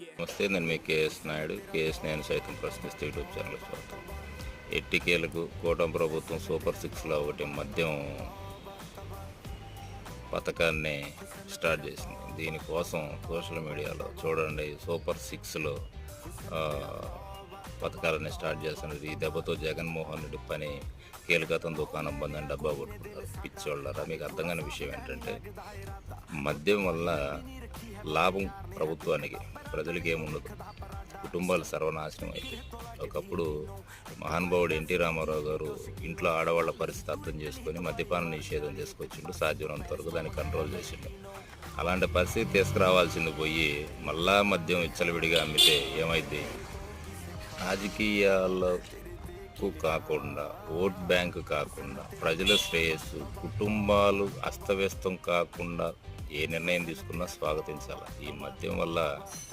నమస్తే నేను మీ KS Naidu KS నేను సైతం ప్రశ్నిస్తే యూట్యూబ్ ఛానల్ స్వాగతం. ఎట్టికేలకు కూటమి ప్రభుత్వం సూపర్ సిక్స్లో ఒకటి మద్యం పథకాన్ని స్టార్ట్ చేసింది. దీనికోసం సోషల్ మీడియాలో చూడండి సూపర్ సిక్స్లో పథకాలని స్టార్ట్ చేస్తున్నారు. ఈ దెబ్బతో జగన్మోహన్ రెడ్డి పని కీలకతం దుకాణం బంద్ అని డబ్బా కొట్టుకుంటారు పిచ్చోళ్ళరా? మీకు అర్థం కాని విషయం ఏంటంటే మద్యం వల్ల లాభం ప్రభుత్వానికి ప్రజలకి ఏముండదు. కుటుంబాలు సర్వనాశనం అయితే. ఒకప్పుడు మహానుభావుడు ఎన్టీ రామారావు గారు ఇంట్లో ఆడవాళ్ళ పరిస్థితి అర్థం చేసుకొని మద్యపాన నిషేధం చేసుకొచ్చిండు సాధ్యమైనంత వరకు దాన్ని కంట్రోల్ చేసిండు. అలాంటి పరిస్థితి తీసుకురావాల్సింది పోయి మళ్ళా మద్యం ఇచ్చలవిడిగా అమ్మితే ఏమైంది రాజకీయాలకు కాకుండా ఓట్ బ్యాంక్ కాకుండా ప్రజల శ్రేయస్సు కుటుంబాలు అస్తవ్యస్తం కాకుండా ఏ నిర్ణయం తీసుకున్నా స్వాగతించాలి? ఈ మద్యం వల్ల